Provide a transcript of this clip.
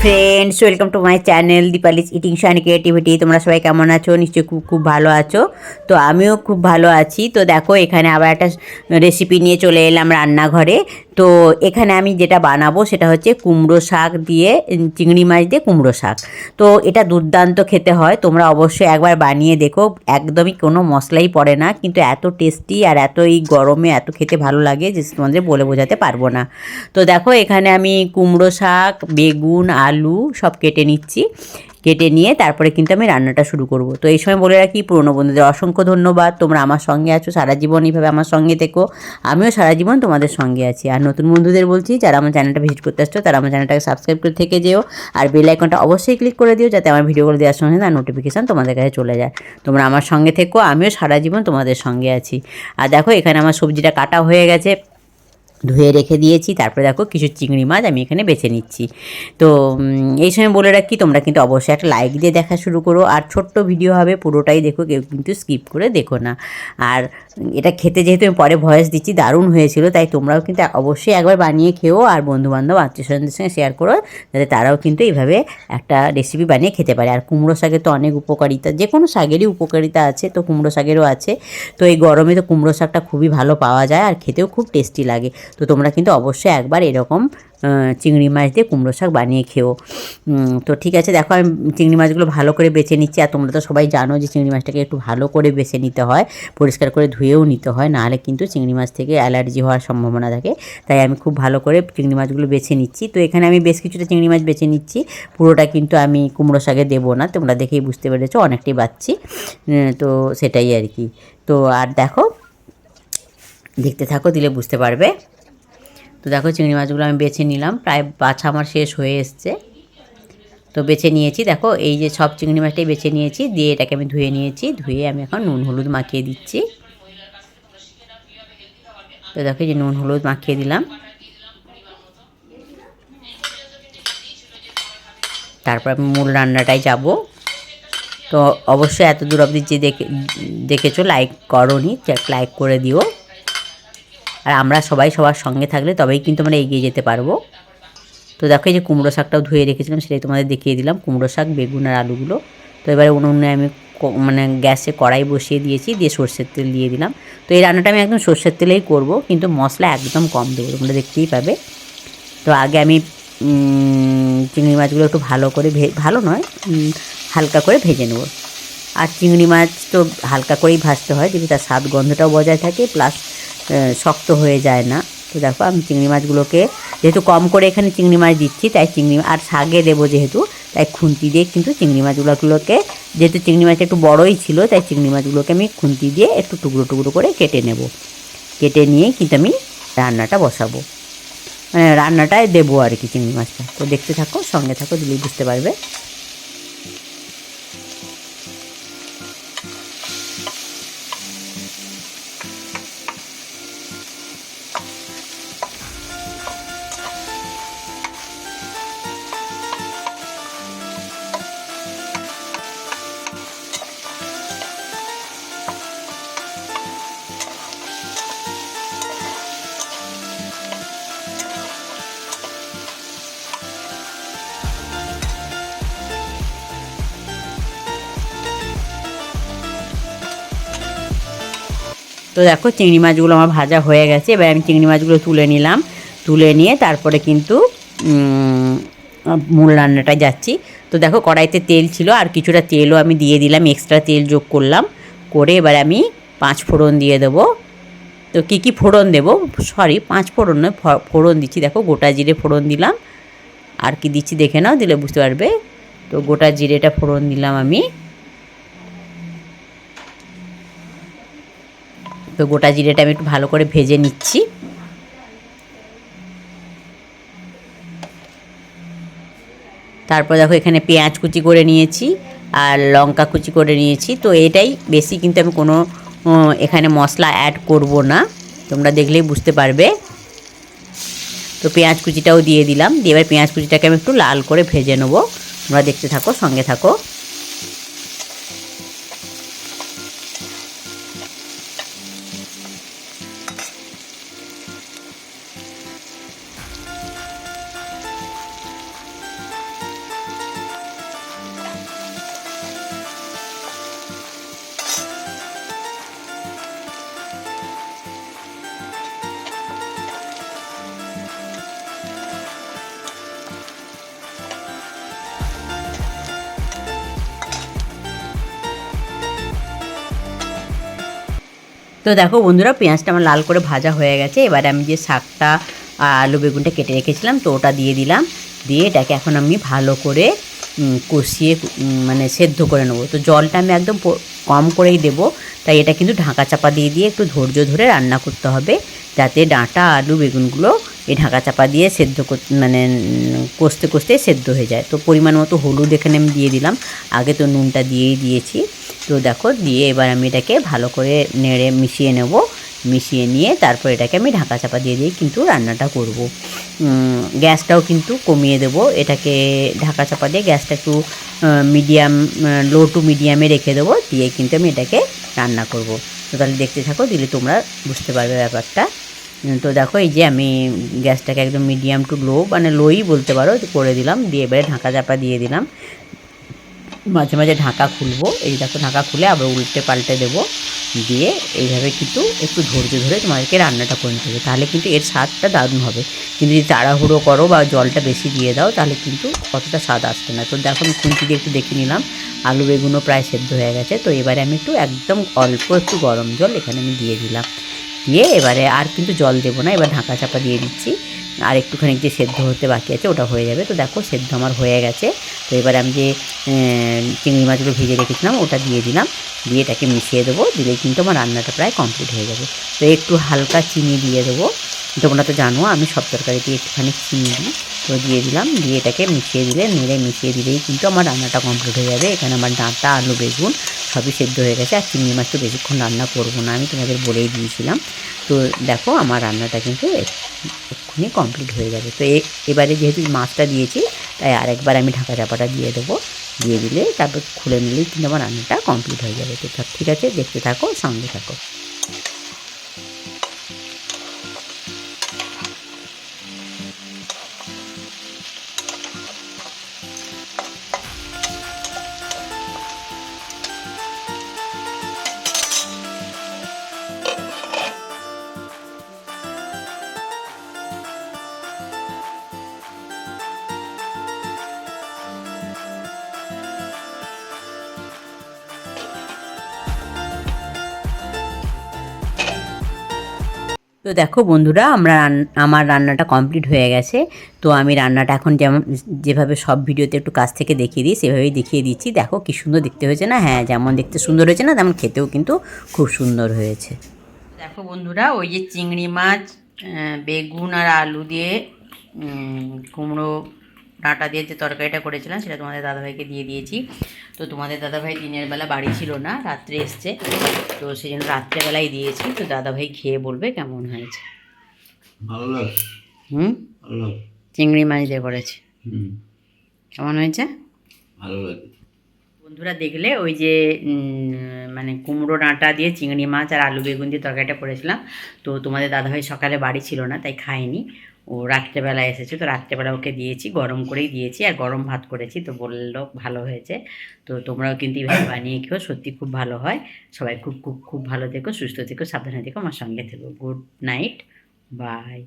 Friends welcome to my channel Deepali's eating Shaan creativity তোমরা সবাই কেমন আছো? নিশ্চয়ই খুব খুব ভালো আছো। তো আমিও খুব ভালো আছি। তো দেখো, এখানে আবার একটা রেসিপি নিয়ে চলে এলাম রান্নাঘরে। তো এখানে আমি যেটা বানাবো সেটা হচ্ছে কুমড়ো শাক দিয়ে চিংড়ি মাছ দিয়ে কুমড়ো শাক। তো এটা দুর্দান্ত খেতে হয়, তোমরা অবশ্যই একবার বানিয়ে দেখো, একদমই কোনো মশলাই পড়ে না, কিন্তু এত টেস্টি আর এত এই গরমে এত খেতে ভালো লাগে যে তোমাদের বলে বোঝাতে পারব না। তো দেখো এখানে আমি কুমড়ো শাক, বেগুন, আলু সব কেটে নিচ্ছি। কেটে নিয়ে তারপরে কিন্তু আমি রান্নাটা শুরু করব। তো এই সময় বলে রাখি, পুরনো বন্ধুদের অসংখ্য ধন্যবাদ। তোমরা আমার সঙ্গে আছো, সারা জীবন এইভাবে আমার সঙ্গে থেকো। আমিও সারা জীবন তোমাদের সঙ্গে আছি। আর নতুন বন্ধুদের বলছি, যারা আমার চ্যানেলটা ভিজিট করতে আসছো, তারা আমার চ্যানেলটাকে সাবস্ক্রাইব করে থেকে যেও। আর বেল আইকনটা অবশ্যই ক্লিক করে দিও, যাতে আমার ভিডিওগুলো দেওয়ার সঙ্গে তার নোটিফিকেশান তোমাদের কাছে চলে যায়। তোমরা আমার সঙ্গে থেকো, আমিও সারা জীবন তোমাদের সঙ্গে আছি। আর দেখো, এখানে আমার সবজিটা কাটা হয়ে গেছে। ধুয়ে রেখে দিয়েছি, তারপরে দেখো কিছু চিংড়ি মাছ আমি এখানে বেছে নিচ্ছি। তো এই সময় বলে রাখি, তোমরা কিন্তু অবশ্যই একটা লাইক দিয়ে দেখা শুরু করো, আর ছোট্ট ভিডিও হবে, পুরোটাই দেখো, কেউ কিন্তু স্কিপ করে দেখো না। আর এটা খেতে যেহেতু আমি পরে ভয়েস দিচ্ছি, দারুণ হয়েছিল, তাই তোমরাও কিন্তু অবশ্যই একবার বানিয়ে খেও, আর বন্ধুবান্ধব আত্মীয় স্বজনদের সঙ্গে শেয়ার করো, যাতে তারাও কিন্তু এইভাবে একটা রেসিপি বানিয়ে খেতে পারে। আর কুমড়ো শাকের তো অনেক উপকারিতা যে কোনো শাকেরই উপকারিতা আছে, তো কুমড়ো শাকেরও আছে। তো এই গরমে তো কুমড়ো শাকটা খুবই ভালো পাওয়া যায়, আর খেতেও খুব টেস্টি লাগে। তো তোমরা কিন্তু অবশ্যই একবার এরকম চিংড়ি মাছ দিয়ে কুমড়ো শাক বানিয়ে খেও। তো ঠিক আছে, দেখো আমি চিংড়ি মাছগুলো ভালো করে বেছে নিচ্ছি। আর তোমরা তো সবাই জানো যে চিংড়ি মাছটাকে একটু ভালো করে বেছে নিতে হয়, পরিষ্কার করে ধুয়েও নিতে হয়, নাহলে কিন্তু চিংড়ি মাছ থেকে অ্যালার্জি হওয়ার সম্ভাবনা থাকে। তাই আমি খুব ভালো করে চিংড়ি মাছগুলো বেছে নিচ্ছি। তো এখানে আমি বেশ কিছুটা চিংড়ি মাছ বেছে নিচ্ছি। পুরোটা কিন্তু আমি কুমড়ো শাকে দেবো না, তোমরা দেখেই বুঝতে পেরেছ, অনেকটাই বাচ্ছি তো সেটাই আর কি। তো আর দেখো, দেখতে থাকো, দিলে বুঝতে পারবে। তো দেখো চিংড়ি মাছগুলো আমি বেছে নিলাম, প্রায় বাছা আমার শেষ হয়ে এসছে। তো বেছে নিয়েছি, দেখো এই যে সব চিংড়ি মাছটাই বেছে নিয়েছি, দিয়ে এটাকে আমি ধুয়ে নিয়েছি, ধুয়ে আমি এখন নুন, হলুদ মাখিয়ে দিচ্ছি। তো দেখো যে নুন, হলুদ মাখিয়ে দিলাম। তারপর আমি মূল রান্নাটাই যাব। তো অবশ্যই এত দূর অবধি যে দেখে দেখেছ লাইক করনি লাইক করে দিও। আর আমরা সবাই সবার সঙ্গে থাকলে তবেই কিন্তু আমরা এগিয়ে যেতে পারব। তো দেখো এই যে কুমড়ো শাকটাও ধুয়ে রেখেছিলাম, সেটাই তোমাদের দেখিয়ে দিলাম। কুমড়ো শাক, বেগুন আর আলুগুলো। তো এবারে উনুনে আমি মানে গ্যাসে কড়াই বসিয়ে দিয়েছি, দিয়ে সর্ষের তেল দিয়ে দিলাম। তো এই রান্নাটা আমি একদম সর্ষের তেলেই করব, কিন্তু মশলা একদম কম দেবো, তোমরা দেখতেই পাবে। তো আগে আমি চিংড়ি মাছগুলো একটু ভালো করে ভালো নয় হালকা করে ভেজে নেব। আর চিংড়ি মাছ তো হালকা করেই ভাজতে হয় যদি তার স্বাদ গন্ধটাও বজায় থাকে, প্লাস শক্ত হয়ে যায় না। তো দেখো আমি চিংড়ি মাছগুলোকে, যেহেতু কম করে এখানে চিংড়ি মাছ দিচ্ছি, তাই চিংড়ি আর শাগে দেবো যেহেতু, তাই খুন্তি দিয়ে কিন্তু চিংড়ি মাছগুলোগুলোকে যেহেতু চিংড়ি মাছ একটু বড়ই ছিল, তাই চিংড়ি মাছগুলোকে আমি খুন্তি দিয়ে একটু টুকরো টুকরো করে কেটে নেব। কেটে নিয়ে কিন্তু আমি রান্নাটা বসাবো। মানে রান্নাটায় দেবো আর কি চিংড়ি মাছটা। তো দেখতে থাকো, সঙ্গে থাকো, দিলেই বুঝতে পারবে। তো দেখো চিংড়ি মাছগুলো আমার ভাজা হয়ে গেছে, এবার আমি চিংড়ি মাছগুলো তুলে নিলাম। তুলে নিয়ে তারপরে কিন্তু মূল রান্নাটায় যাচ্ছি। তো দেখো কড়াইতে তেল ছিল, আর কিছুটা তেলও আমি দিয়ে দিলাম এক্সট্রা তেল যোগ করলাম। করে এবার আমি পাঁচ ফোড়ন দিয়ে দেবো। তো কী কী ফোড়ন দেবো? সরি, পাঁচ ফোড়ন নয় ফোড়ন দিচ্ছি। দেখো গোটা জিরে ফোড়ন দিলাম। আর কি দিচ্ছি দেখে নাও, দিলে বুঝতে পারবে। তো গোটা জিরেটা ফোড়ন দিলাম আমি। তো গোটা জিরেটা আমি একটু ভালো করে ভেজে নিচ্ছি। তারপর দেখো এখানে পেঁয়াজ কুচি করে নিয়েছি আর লঙ্কা কুচি করে নিয়েছি। তো এটাই বেশি কিন্তু আমি কোনো এখানে মশলা অ্যাড করব না। তোমরা দেখলেই বুঝতে পারবে। তো পেঁয়াজ কুচিটাও দিয়ে দিলাম। দিয়ে এবার পেঁয়াজ কুচিটাকে আমি একটু লাল করে ভেজে নেব। তোমরা দেখতে থাকো, সঙ্গে থাকো। তো দেখো বন্ধুরা, পেঁয়াজটা আমার লাল করে ভাজা হয়ে গেছে। এবারে আমি যে শাকটা, আলু বেগুনটা কেটে রেখেছিলাম, তো ওটা দিয়ে দিলাম। দিয়ে এটাকে এখন আমি ভালো করে কষিয়ে মানে সেদ্ধ করে নেব। তো জলটা আমি একদম কম করেই দেবো। তাই এটা কিন্তু ঢাকা চাপা দিয়ে দিয়ে একটু ধৈর্য ধরে রান্না করতে হবে। যাতে ডাঁটা, আলু, বেগুনগুলো এই ঢাকা চাপা দিয়ে সেদ্ধ মানে কষতে কষতে সেদ্ধ হয়ে যায়। তো পরিমাণ মতো হলুদ এখানে আমি দিয়ে দিলাম। আগে তো নুনটা দিয়েই দিয়েছি। তো দেখো, দিয়ে এবার আমি এটাকে ভালো করে নেড়ে মিশিয়ে নেব। মিশিয়ে নিয়ে তারপর এটাকে আমি ঢাকা চাপা দিয়ে দিয়ে কিন্তু রান্নাটা করব। গ্যাসটাও কিন্তু কমিয়ে দেব। এটাকে ঢাকা চাপা দিয়ে গ্যাসটা একটু মিডিয়াম লো টু মিডিয়ামে রেখে দেবো। দিয়ে কিন্তু আমি এটাকে রান্না করব। তো তাহলে দেখতে থাকো, দিলে তোমরা বুঝতে পারবে ব্যাপারটা। তো দেখো, এই যে আমি গ্যাসটাকে একদম মিডিয়াম টু লো মানে লোই বলতে পারো, করে দিলাম। দিয়ে এবারে ঢাকা চাপা দিয়ে দিলাম। মাঝে মাঝে ঢাকা খুলবো। এই দেখো ঢাকা খুলে আবার উল্টে পাল্টে দেবো। দিয়ে এইভাবে কিন্তু একটু ধৈর্য ধরে তোমাদেরকে রান্নাটা করে নিতে হবে। তাহলে কিন্তু এর স্বাদটা দারুণ হবে। কিন্তু যদি তাড়াহুড়ো করো বা জলটা বেশি দিয়ে দাও, তাহলে কিন্তু অতটা স্বাদ আসবে না। তো দেখো আমি খুন্তি দিয়ে একটু দেখে নিলাম। আলু বেগুনও প্রায় সেদ্ধ হয়ে গেছে। তো এবারে আমি একটু একদম অল্প একটু গরম জল এখানে আমি দিয়ে দিলাম। দিয়ে এবারে আর কিন্তু জল দেবো না। এবার ঢাকা চাপা দিয়ে দিচ্ছি। আর একটুখানি যে সেদ্ধ হতে বাকি আছে, ওটা হয়ে যাবে। তো দেখো, সেদ্ধ আমার হয়ে গেছে। তো এবার আমি যে চিংড়ি মাছগুলো ভেজে রেখেছিলাম, ওটা দিয়ে দিলাম। দিয়ে এটাকে মিশিয়ে দেবো, দিলেই কিন্তু আমার রান্নাটা প্রায় কমপ্লিট হয়ে যাবে। তো একটু হালকা চিনি দিয়ে দেবো। তোমরা তো জানো, আমি সব তরকারিতে একটুখানি চিনি দিই। তো দিয়ে দিলাম, দিয়ে এটাকে মিশিয়ে দিলে, নেড়ে মিশিয়ে দিলেই কিন্তু আমার রান্নাটা কমপ্লিট হয়ে যাবে। এখানে আমার ডাঁটা, আলু, বেগুন সবই সেদ্ধ হয়ে গেছে আর চিংড়ি মাছ তো বেশিক্ষণ রান্না করব না, আমি তোমাদের বলেই দিয়েছিলাম। তো দেখো আমার রান্নাটা কিন্তু এক্ষুনি কমপ্লিট হয়ে যাবে। তো এবারে যেহেতু মাছটা দিয়েছি, তাই আরেকবার আমি ঢাকা চাপাটা দিয়ে দেবো। দিয়ে দিলে তারপর খুলে নিলেই কিন্তু আমার রান্নাটা কমপ্লিট হয়ে যাবে। তো ঠিক আছে, দেখতে থাকো, সঙ্গে থাকো। তো দেখো বন্ধুরা, আমরা আমার রান্নাটা কমপ্লিট হয়ে গেছে। তো আমি রান্নাটা এখন যেমন, যেভাবে সব ভিডিওতে একটু কাছ থেকে দেখিয়ে দিই, সেভাবেই দেখিয়ে দিচ্ছি। দেখো কি সুন্দর দেখতে হয়েছে না? হ্যাঁ যেমন দেখতে সুন্দর হয়েছে না, তেমন খেতেও কিন্তু খুব সুন্দর হয়েছে। দেখো বন্ধুরা, ওই যে চিংড়ি মাছ বেগুন আর আলু দিয়ে কুমড়ো ডাঁটা দিয়ে যে তরকারিটা করেছিলাম সেটা তোমাদের দাদাভাইকে দিয়ে দিয়েছি। তো তোমাদের দাদাভাই দিনের বেলা বাড়ি ছিল না রাত্রে এসছে। তো সেই জন্য রাত্রেবেলায় দিয়েছি। তো দাদাভাই খেয়ে বলবে কেমন হয়েছে। ভালো হুম? চিংড়ি মাছ দিয়ে করেছে। কেমন হয়েছে? ভালো লাগে বন্ধুরা দেখলে ওই যে মানে কুমড়ো ডাঁটা দিয়ে চিংড়ি মাছ আর আলু বেগুন দিয়ে তরকারিটা করেছিলাম। তো তোমাদের দাদাভাই সকালে বাড়ি ছিল না তাই খায়নি। ও রাত্রেবেলা এসেছে, তো রাত্রেবেলা ওকে দিয়েছি, গরম করেই দিয়েছি আর গরম ভাত করেছি, তো বলল ভালো হয়েছে। তো তোমরাও কিন্তু এইভাবে বানিয়ে খেও, সত্যি খুব ভালো হয়। সবাই খুব খুব খুব ভালো থেকো, সুস্থ থেকো, সাবধানে থেকো, আমার সঙ্গে থেকো। Good night, bye.